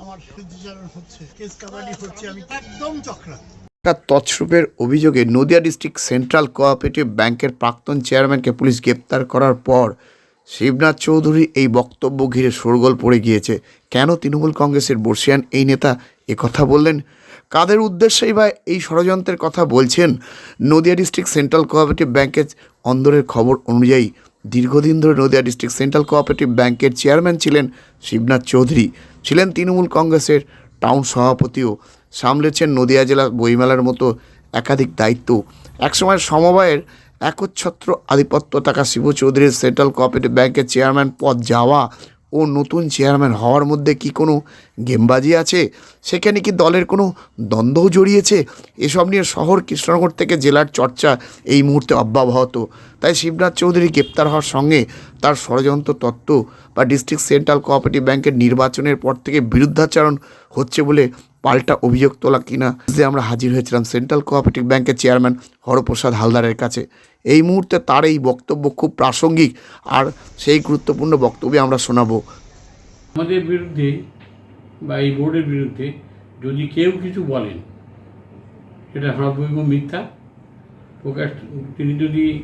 আমার অভিযোগে Nadia district central cooperative ব্যাংকের প্রাক্তন চেয়ারম্যানকে পুলিশ গ্রেপ্তার করার পর শিবনাথ চৌধুরী এই বক্তব্য ঘিরে শোরগোল পড়ে গিয়েছে। কেন তৃণমূল কংগ্রেসের বর্ষিয়ান এই নেতা কথা বললেন? কাদের উদ্দেশ্যেই বা এই ষড়যন্ত্রের কথা বলছেন? নদিয়া ডিস্ট্রিক্ট সেন্ট্রাল কোঅপারেটিভ ব্যাংকের অন্দরের খবর অনুযায়ী দীর্ঘদিন ধরে নদিয়া ডিস্ট্রিক্ট সেন্ট্রাল কোঅপারেটিভ ব্যাংকের চেয়ারম্যান ছিলেন শিবনাথ চৌধুরী। ছিলেন তৃণমূল কংগ্রেসের টাউন সভাপতিও। সামলেছেন নদিয়া জেলা বইমেলার মতো একাধিক দায়িত্ব। একসময় সমবায়ের একচ্ছত্র আধিপত্য থাকা শিব চৌধুরীর সেন্ট্রাল কোঅপারেটিভ ব্যাংকের চেয়ারম্যান পদ যাওয়া ও নতুন চেয়ারম্যান হওয়ার মধ্যে কি কোনো গেমবাজি আছে? সেখানে কি দলের কোনো দ্বন্দ্বও জড়িয়েছে? এসব নিয়ে শহর কৃষ্ণনগর থেকে জেলার চর্চা এই মুহূর্তে অব্যাহত। তাই শিবনাথ চৌধুরী গ্রেপ্তার হওয়ার সঙ্গে তার ষড়যন্ত্র তত্ত্ব বা ডিস্ট্রিক্ট সেন্ট্রাল কোঅপারেটিভ ব্যাংকের নির্বাচনের পর থেকে বিরুদ্ধাচরণ হচ্ছে বলে পাল্টা অভিযোগ তোলা কিনা? যে আমরা হাজির হয়েছিলাম সেন্ট্রাল কোঅপারেটিভ ব্যাংকের চেয়ারম্যান হরপ্রসাদ হালদারের কাছে। এই মুহূর্তে তার এই বক্তব্য খুব প্রাসঙ্গিক আর সেই গুরুত্বপূর্ণ বক্তব্যে আমরা শোনাবো। আমাদের বিরুদ্ধে বা এই বোর্ডের বিরুদ্ধে যদি কেউ কিছু বলেন, সেটা সর্বৈব মিথ্যা। প্রকাশ, তিনি যদি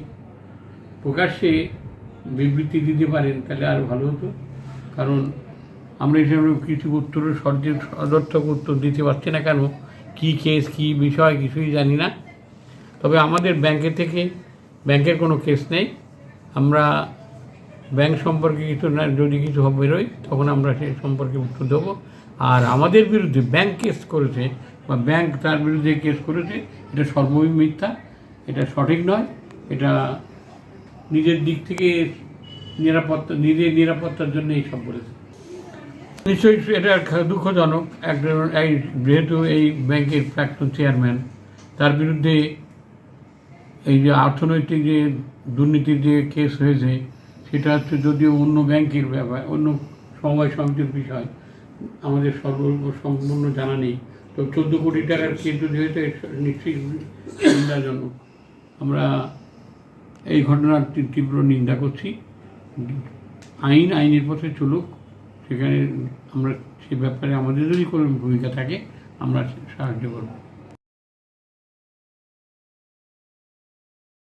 প্রকাশ্যে বিবৃতি দিতে পারেন, তাহলে আর ভালো হতো। কারণ আমরা হিসাবে কিছু উত্তরের সর্দি- সদর্থক উত্তর দিতে পারছি না কেন? কী কেস কী বিষয়, কিছুই জানি না। তবে আমাদের ব্যাংকে থেকে ব্যাংকের কোনো কেস নেই। আমরা ব্যাংক সম্পর্কে কিছু না, যদি কিছু বেরোয়, তখন আমরা সেই সম্পর্কে উত্তর দেবো। আর আমাদের বিরুদ্ধে ব্যাংক কেস করেছে, বা ব্যাংক তার বিরুদ্ধে কেস করেছে, এটা সর্বই মিথ্যা, এটা সঠিক নয়। এটা নিজের দিক থেকে নিরাপত্তা, নিজের নিরাপত্তার জন্য এইসব বলেছে। নিশ্চয়ই এটা দুঃখজনক। একজন, এই যেহেতু এই ব্যাংকের প্রাক্তন চেয়ারম্যান তার বিরুদ্ধে এই যে অর্থনৈতিক যে দুর্নীতির যে কেস হয়েছে, সেটা হচ্ছে যদিও অন্য ব্যাংকের ব্যাপার, অন্য সমবায় সমিতির বিষয়, আমাদের সর্ব সম্পূর্ণ জানা নেই। তো চোদ্দ কোটি টাকার কেস যদি হয়েছে নিশ্চয়ই নিন্দাজনক আমরা এই ঘটনার তীব্র- নিন্দা করছি। আইন, আইনের পথে চলুক, সেখানে আমরা সে ব্যাপারে আমাদের যদি কোনো ভূমিকা থাকে, আমরা সাহায্য করব।